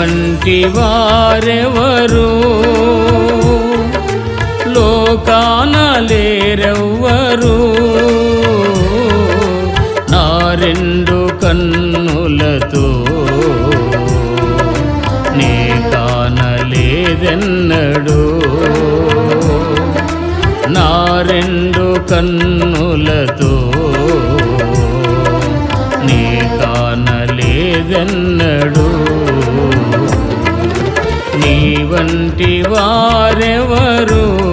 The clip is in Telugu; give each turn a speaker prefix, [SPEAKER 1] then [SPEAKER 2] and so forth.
[SPEAKER 1] వంటి వారెవరు? లోకాన లేరెవ్వరు? నా రెండు కన్నులతో నే కానలేదెన్నడు నా రెండు కన్నులతో నీ కానలేదెన్న వంటి వారెవరు?